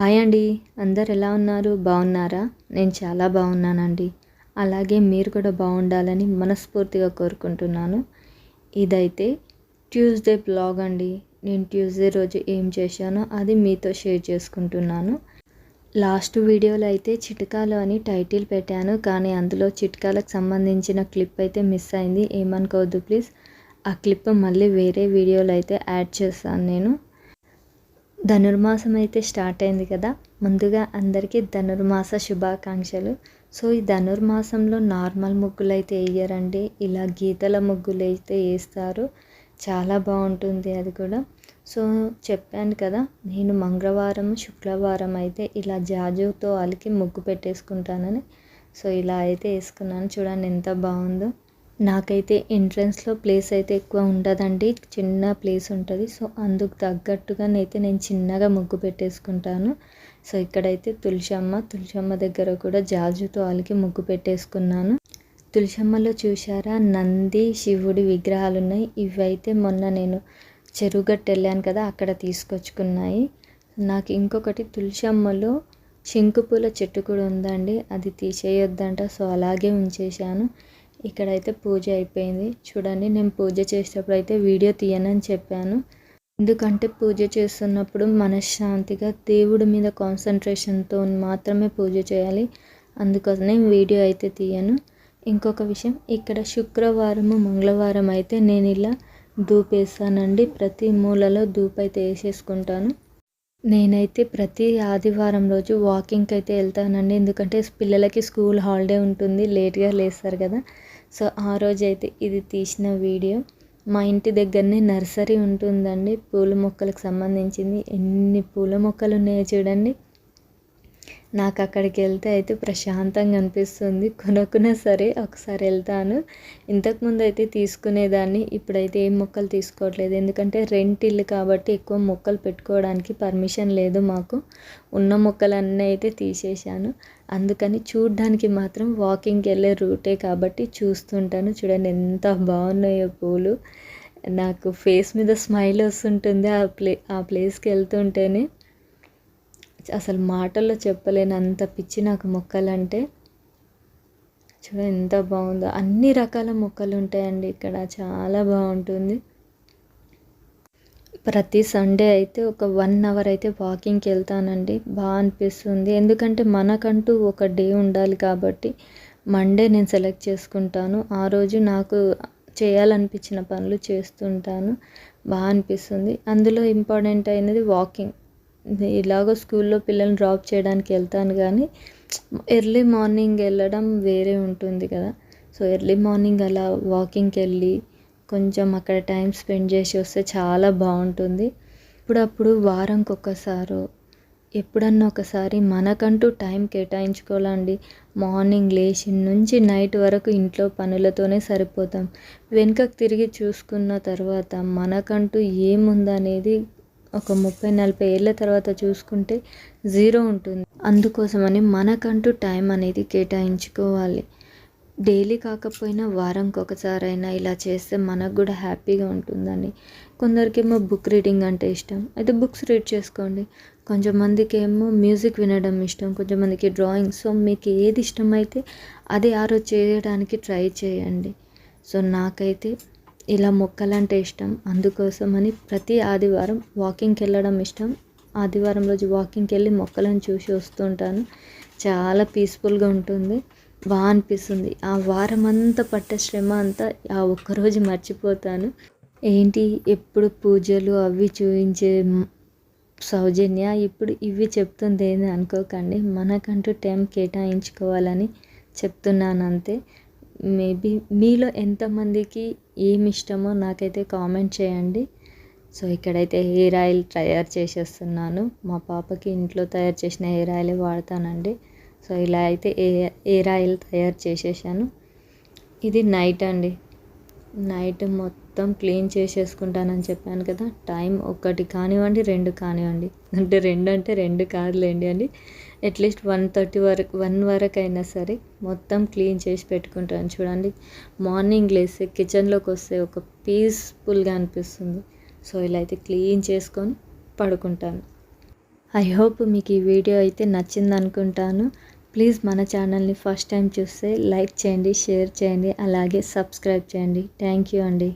Hi అండి. అందరు ఎలా ఉన్నారు? బాగున్నారా? నేను చాలా బాగున్నానండి. అలాగే మీరు కూడా బాగుండాలని మనస్ఫూర్తిగా కోరుకుంటున్నాను. ఇదైతే ట్యూస్డే బ్లాగ్ అండి. నేను ట్యూస్డే రోజు ఏం చేశానో అది మీతో షేర్ చేసుకుంటున్నాను. లాస్ట్ వీడియోలో అయితే చిట్కాలు అని టైటిల్ పెట్టాను. కానీ అందులో చిట్కాలకు సంబంధించిన క్లిప్ అయితే మిస్ అయింది. ఏమనుకోవద్దు ప్లీజ్. ఆ క్లిప్ మళ్ళీ వేరే వీడియోలో అయితే యాడ్ చేస్తాను నేను. ధనుర్మాసం అయితే స్టార్ట్ అయింది కదా. ముందుగా అందరికీ ధనుర్మాస శుభాకాంక్షలు. సో ఈ ధనుర్మాసంలో నార్మల్ ముగ్గులు అయితే వేయరండి. ఇలా గీతల ముగ్గులు అయితే వేస్తారు. చాలా బాగుంటుంది అది కూడా. సో చెప్పాను కదా నేను మంగళవారం శుక్రవారం అయితే ఇలా జాజుతో అలికి ముగ్గు పెట్టేసుకుంటానని. సో ఇలా అయితే వేసుకున్నాను. చూడండి ఎంత బాగుందో. నాకైతే ఎంట్రన్స్లో ప్లేస్ అయితే ఎక్కువ ఉండదండి. చిన్న ప్లేస్ ఉంటుంది. సో అందుకు తగ్గట్టుగానైతే నేను చిన్నగా ముగ్గు పెట్టేసుకుంటాను. సో ఇక్కడైతే తులసమ్మ తులసమ్మ దగ్గర కూడా జాజుతో అలికి ముగ్గు పెట్టేసుకున్నాను. తులసమ్మలో చూసారా నంది శివుడి విగ్రహాలు ఉన్నాయి ఇవైతే మొన్న నేను చెరుగట్టు వెళ్ళాను కదా అక్కడ తీసుకొచ్చుకున్నాయి. నాకు ఇంకొకటి తులసమ్మలో శంకుపూల చెట్టు కూడా ఉందండి. అది తీసేయొద్దంట. సో అలాగే ఉంచేశాను. ఇక్కడైతే పూజ అయిపోయింది. చూడండి నేను పూజ చేసేటప్పుడు అయితే వీడియో తీయనని చెప్పాను. ఎందుకంటే పూజ చేస్తున్నప్పుడు మనశ్శాంతిగా దేవుడి మీద కాన్సన్ట్రేషన్తో మాత్రమే పూజ చేయాలి. అందుకోసమే వీడియో అయితే తీయను. ఇంకొక విషయం ఇక్కడ శుక్రవారము మంగళవారం అయితే నేను ఇలా దూపేస్తానండి ప్రతి మూలలో ధూప్ అయితే వేసేసుకుంటాను. నేనైతే ప్రతి ఆదివారం రోజు వాకింగ్కి అయితే వెళ్తానండి. ఎందుకంటే పిల్లలకి స్కూల్ హాలిడే ఉంటుంది లేట్గా లేస్తారు కదా. సో ఆ రోజు అయితే ఇది తీసిన వీడియో. మా ఇంటి దగ్గరనే నర్సరీ ఉంటుందండి. పూల మొక్కలకు సంబంధించింది. ఎన్ని పూల మొక్కలు ఉన్నాయో చూడండి. నాకు అక్కడికి వెళ్తే అయితే ప్రశాంతంగా అనిపిస్తుంది కొనుక్కున్నా సరే ఒకసారి వెళ్తాను. ఇంతకుముందు అయితే తీసుకునేదాన్ని ఇప్పుడైతే ఏం మొక్కలు తీసుకోవట్లేదు. ఎందుకంటే రెంట్ ఇల్లు కాబట్టి ఎక్కువ మొక్కలు పెట్టుకోవడానికి పర్మిషన్ లేదు మాకు. ఉన్న మొక్కలన్నీ అయితే తీసేశాను. అందుకని చూడ్డానికి మాత్రం వాకింగ్కి వెళ్ళే రూటే కాబట్టి చూస్తుంటాను. చూడండి ఎంత బాగున్నాయో పూలు. నాకు ఫేస్ మీద స్మైల్ వస్తుంటుంది ఆ ప్లే ఆ ప్లేస్కి వెళ్తుంటేనే అసలు మాటల్లో చెప్పలేనంత పిచ్చి నాకు మొక్కలంటే. చూడ ఎంత బాగుందో. అన్ని రకాల మొక్కలు ఉంటాయండి ఇక్కడ. చాలా బాగుంటుంది. ప్రతి సండే అయితే ఒక వన్ అవర్ అయితే వాకింగ్కి వెళ్తానండి. బాగా అనిపిస్తుంది. ఎందుకంటే మనకంటూ ఒక డే ఉండాలి కాబట్టి మండే నేను సెలెక్ట్ చేసుకుంటాను. ఆ రోజు నాకు చేయాలనిపించిన పనులు చేస్తుంటాను. బాగా అనిపిస్తుంది. అందులో ఇంపార్టెంట్ అయినది వాకింగ్. ఇలాగో స్కూల్లో పిల్లల్ని డ్రాప్ చేయడానికి వెళ్తాను కానీ ఎర్లీ మార్నింగ్ వెళ్ళడం వేరే ఉంటుంది కదా. సో ఎర్లీ మార్నింగ్ అలా వాకింగ్కి వెళ్ళి కొంచెం అక్కడ టైం స్పెండ్ చేసి వస్తే చాలా బాగుంటుంది. ఇప్పుడప్పుడు వారంకి ఒకసారి ఎప్పుడన్నా ఒకసారి మనకంటూ టైం కేటాయించుకోవాలండి. మార్నింగ్ లేచి నుంచి నైట్ వరకు ఇంట్లో పనులతోనే సరిపోతాం. వెనుకకు తిరిగి చూసుకున్న తర్వాత మనకంటూ ఏముందనేది ఒక ముప్పై నలభై ఏళ్ళ తర్వాత చూసుకుంటే జీరో ఉంటుంది. అందుకోసమని మనకంటూ టైం అనేది కేటాయించుకోవాలి. డైలీ కాకపోయినా వారంకి ఒకసారైనా ఇలా చేస్తే మనకు కూడా హ్యాపీగా ఉంటుందని. కొందరికేమో బుక్ రీడింగ్ అంటే ఇష్టం. అయితే బుక్స్ రీడ్ చేసుకోండి. కొంచెం ఏమో మ్యూజిక్ వినడం ఇష్టం. కొంచెం మందికి డ్రాయింగ్. సో మీకు ఏది ఇష్టమైతే అది ఆ రోజు చేయడానికి ట్రై చేయండి. సో నాకైతే ఇలా మొక్కలంటే ఇష్టం. అందుకోసమని ప్రతి ఆదివారం వాకింగ్కి వెళ్ళడం ఇష్టం. ఆదివారం రోజు వాకింగ్కి వెళ్ళి మొక్కలను చూసి వస్తుంటాను. చాలా పీస్ఫుల్గా ఉంటుంది. బాగా అనిపిస్తుంది. ఆ వారం అంతా పట్టే శ్రమ అంతా ఆ ఒక్కరోజు మర్చిపోతాను. ఏంటి? ఎప్పుడు పూజలు అవి చూపించే సౌజన్య? ఇప్పుడు ఇవి చెప్తుంది ఏంది అనుకోకండి. మనకంటూ టైం కేటాయించుకోవాలని చెప్తున్నాను అంతే మేబీ మీలో ఎంతమందికి ఏమి ఇష్టమో నాకైతే కామెంట్ చేయండి. సో ఇక్కడైతే హెయిర్ ఆయిల్ తయారు చేసేస్తున్నాను. మా పాపకి ఇంట్లో తయారు చేసిన హెయిర్ ఆయిల్ వాడతానండి. సో ఇలా అయితే ఏ హెయిర్ ఆయిల్ తయారు చేసేసాను. ఇది నైట్ అండి. నైట్ మొత్తం మొత్తం క్లీన్ చేసేసుకుంటానని చెప్పాను కదా. టైం ఒకటి కానివ్వండి రెండు కానివ్వండి. అంటే రెండు అంటే రెండు కాదులేండి అండి అట్లీస్ట్ వన్ థర్టీ వరకు వన్ వరకు అయినా సరే మొత్తం క్లీన్ చేసి పెట్టుకుంటాను చూడండి. మార్నింగ్ లేస్తే కిచెన్లోకి వస్తే ఒక పీస్ఫుల్గా అనిపిస్తుంది. సో ఇలా అయితే క్లీన్ చేసుకొని పడుకుంటాను. ఐ హోప్ మీకు ఈ వీడియో అయితే నచ్చింది అనుకుంటాను. ప్లీజ్ మన ఛానల్ని ఫస్ట్ టైం చూస్తే లైక్ చేయండి షేర్ చేయండి అలాగే సబ్స్క్రైబ్ చేయండి. థ్యాంక్ యూ అండి.